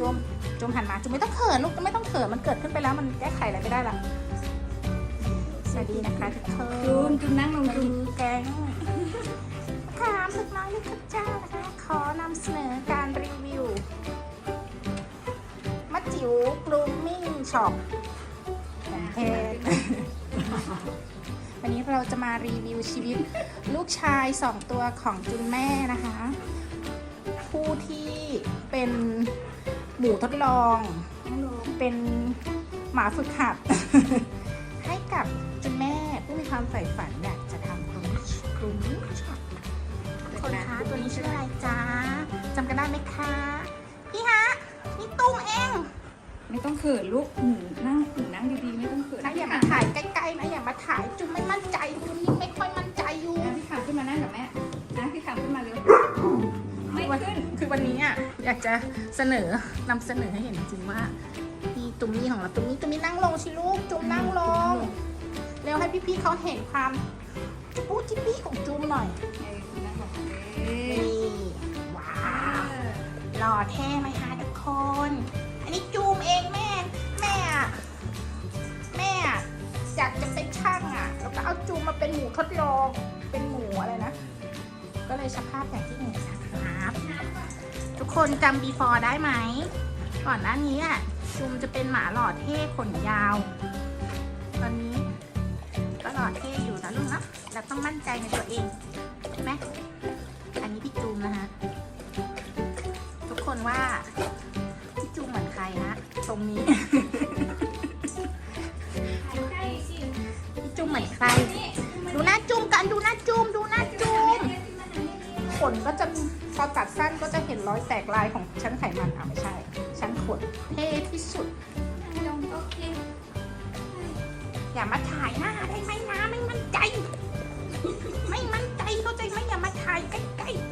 จุ๊บไม่ต้องเขินลูกจุ๊บไม่ต้องเขินมันเกิดขึ้นไปแล้วมันแก้ไขอะไรไม่ได้ละสวัสดีนะคะทุกคนจูมจูมนั่งลงมาจูดูมแก๊งถามสุดน้อยลูกเจ้านะคะ ขอนำเสนอการรีวิวมัจจิ๋วกลูมมิ่งช็อปของเพจวันนี้เราจะมารีวิวชีวิตลูกชายสองตัวของจุนแม่นะคะ ผู้ที่เป็น หมูทดลอง เป็นหมาฝึกหัด ให้กับจุนแม่ผู้มีความใฝ่ฝันอยากจะทำกลุ่มกลุ่มช็อปคนคะตัวนี้ชื่ออะไรจ๊ะจำกันได้ไหมคะ พี่ฮะนี่ตุ้งเอง ไม่ต้องเขินลูกหนูนั่งหนูนั่งดีๆไม่ต้องเขินนะอย่ามาถ่ายใกล้ๆนะอย่ามาถ่ายจุนไม่มั่นใจจุนนี่ไม่ค่อยมั่นใจอยู่นะพี่ขามขึ้นมานั่งกับแม่นะพี่ขามขึ้นมาเร็วไม่ขึ้น คือวันนี้อะอยากจะเสนอนำเสนอให้เห็นจริงว่าพี่ตุ้มมี่ของเราตุ้มมี่ตุ้มมี่นั่งลงสิลูกจุมนั่งลงเร็วให้พี่ๆเขาเห็นความจุ๊บจิ๊บปี้ของจุมหน่อยนี่ว้าวหล่อเท่ไหมคะทุกคน อันนี้จูมเองแม่ แม่แม่อยากจะเป็นช่างอะ แล้วก็เอาจูมมาเป็นหมูทดลอง เป็นหมูอะไรนะ ก็เลยสภาพอย่างที่หนนะครั ทุกคนจำ before ได้ไหม ก่อนหน้านี้อะจูมจะเป็นหมาหล่อเท่ขนยาว ตอนนี้ก็หล่อเท่อยู่นะลูกนะเราต้องมั่นใจในตัวเองใช่ไหมอันนี้พี่จูมนะฮะทุกคนว่าพี่จูมเหมือนใครฮะตรงนี้ ขนก็จะพอตัดสั้นก็จะเห็นรอยแตกลายของชั้นไขมันอะไม่ใช่ ชั้นขนเท่ที่สุดลงโอเค อย่ามาถ่ายหน้าได้ไหมนะไม่มั่นใจ ไม่มั่นใจเข้าใจไหมอย่ามาถ่ายใกล้ๆ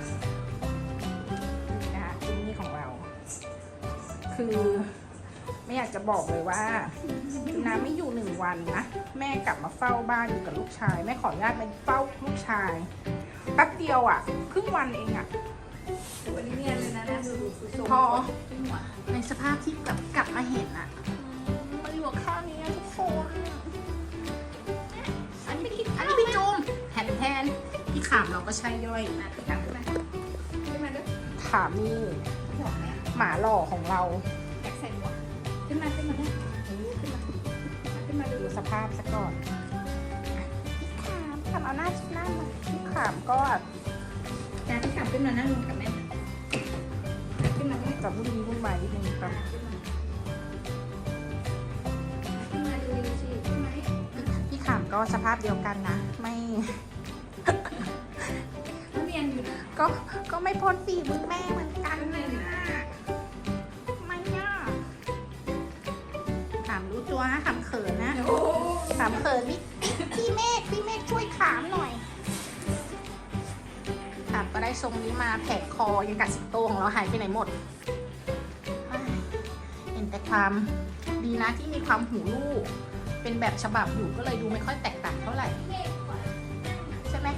นี่นะคะที่นี่ของเรา คือ ไม่อยากจะบอกเลยว่าน้ำไม่อยู่หนึ่งวันนะ แม่กลับมาเฝ้าบ้านอยู่กับลูกชาย แม่ขออนุญาตไปเฝ้าลูกชาย แป๊บเดียวอะ ครึ่งวันเองอะดูอันนี้เนียนเลยนะนะดูดูดูทรงพอขึ้นหัวในสภาพที่แบบกลับมาเห็นอะมาอยู่กับข้าวนี้อะทุกคนอันนี้พี่อันนี้พี่จูมแทนแทนพี่ขามเราก็ใช่ย่อยนะพี่ขามขึ้นมาขึ้นมาด้วยถามนี่หยอกแม่หมาหล่อของเราแอคเซนต์หมวกขึ้นมาขึ้นมาด้วยขึ้นมาขึ้นมาดูดูสภาพซะก่อน ขามก็นะพี่ขามขึ้นมานั่งลงกับแม่ขึ้นมาด้วยจะวุ่นวุ่นวายนิดนึงแบบขึ้นมาดูดูสิขึ้นมาให้พี่ขามก็สภาพเดียวกันนะ ไม่เขาเรียนอยู่ก็ก็ไม่พ้นฝีมือแม่เหมือนกันเลยนะไม่ย่ะขามรู้ตัวนะขามเขินนะขามเขินพี่พี่เมฆ ได้ทรงนี้มาแผกคอยังกัดสิงโตของเราหายไปไหนหมด เห็นแต่ความดีนะที่มีความหูลูกเป็นแบบฉบับอยู่ก็เลยดูไม่ค่อยแตกต่างเท่าไหร่ ใช่ไหม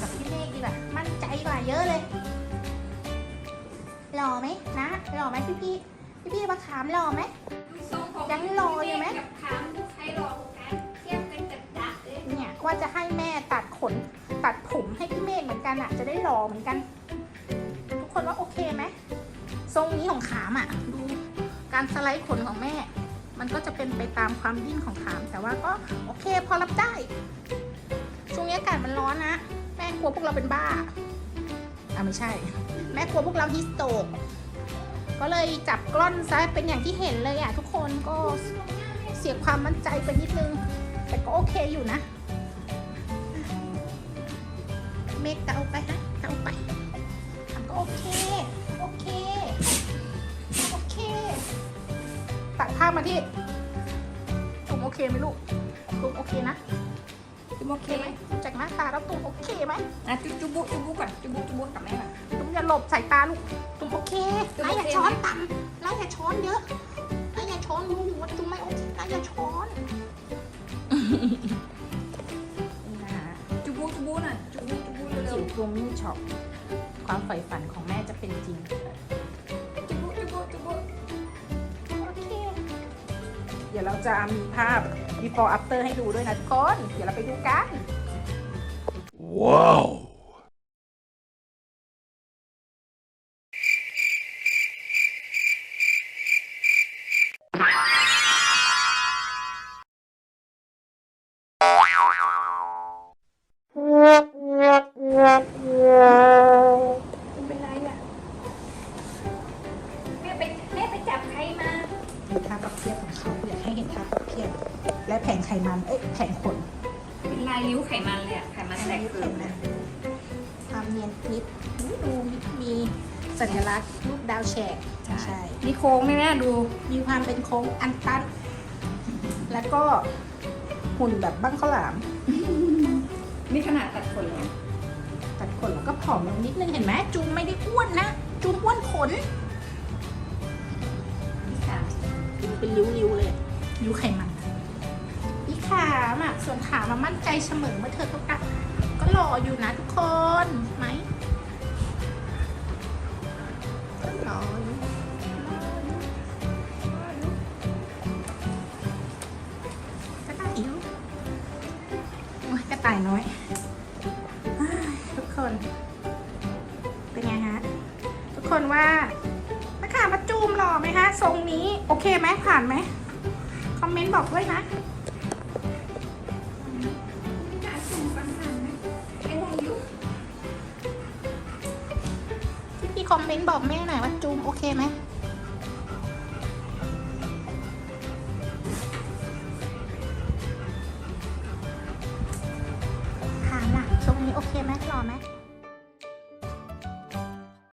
กับพี่เมฆดีกว่ามั่นใจกว่าเยอะเลยหล่อไหมนะหล่อไหมพี่พี่พี่พี่มาขามหล่อไหมยังรออยู่ไหม หล่อเหมือนกัน ทุกคนว่าโอเคไหมทรงนี้ของขามอะดูการสไลด์ขนของแม่ มันก็จะเป็นไปตามความดิ้นของขาม แต่ว่าก็โอเคพอรับได้ช่วงนี้อากาศมันร้อนนะแม่กลัวพวกเราเป็นบ้าอะไม่ใช่ แม่กลัวพวกเราฮิสโตกก็เลยจับกล้อนซะเป็นอย่างที่เห็นเลยอะทุกคนก็เสียความมั่นใจไปนิดนึง แต่ก็โอเคอยู่นะ เมฆเตาไปฮะ ไปทำก็โอเค โอเค โอเคตัดภาพมาที่ตุ่มโอเคไหมลูกตุ่มโอเคนะตุ่มโอเคไหมจากหน้าตาแล้วตุ่มโอเคไหมอะจุ๊บจุ๊บบุจุ๊บบุก่อนจุ๊บบุจุ๊บบุกับแม่ก่อนตุ่มอย่าหลบสายตาลูกตุ่มโอเคตุ่อย่าช้อนต่ำนายอย่าช้อนเยอะนายอย่าช้อนรู้อยู่ว่าตุ่มไม่โอเคนายอย่าช้อน รูมมิ่ช็อปความใฝ่ฝันของแม่จะเป็นจริงเดี๋ยวเราจะมีภาพ before after ให้ดูด้วยนะทุกคน เดี๋ยวเราไปดูกัน ว้าว ปรับเทียบของเขาอยากให้เห็นท่าปรับเทียบและแผงไขมันเอ้ยแผงขนเป็นลายริ้วไขมันเลยอะไขมันแตกเกินนะความเนียนนิดอุ๊ยดูมีสัญลักษณ์รูปดาวแฉกใช่นี่โค้งไหมแม่ดูมีความเป็นโค้งอันตันแล้วก็หุ่นแบบบ้างข้าวหลามนี่ขนาดตัดขนเลยตัดขนแล้วก็ผอมลงนิดนึงเห็นไหมจูมไม่ได้อ้วนนะจูมอ้วนขน เป็นริ้วๆเลยริ้วไขมันพี่ขามอะส่วนขามามั่นใจเสมอเมื่อเธอต้องการก็รออยู่นะทุกคนไหมก็รออยู่ก็ได้อยู่โอ้ยกระต่ายน้อย จูมหล่อไหมคะทรงนี้โอเคไหมผ่านไหมคอมเมนต์บอกด้วยนะพี่พี่คอมเมนต์บอกแม่หน่อยว่าจูมโอเคไหมถามล่ะทรงนี้โอเคไหมหล่อไหม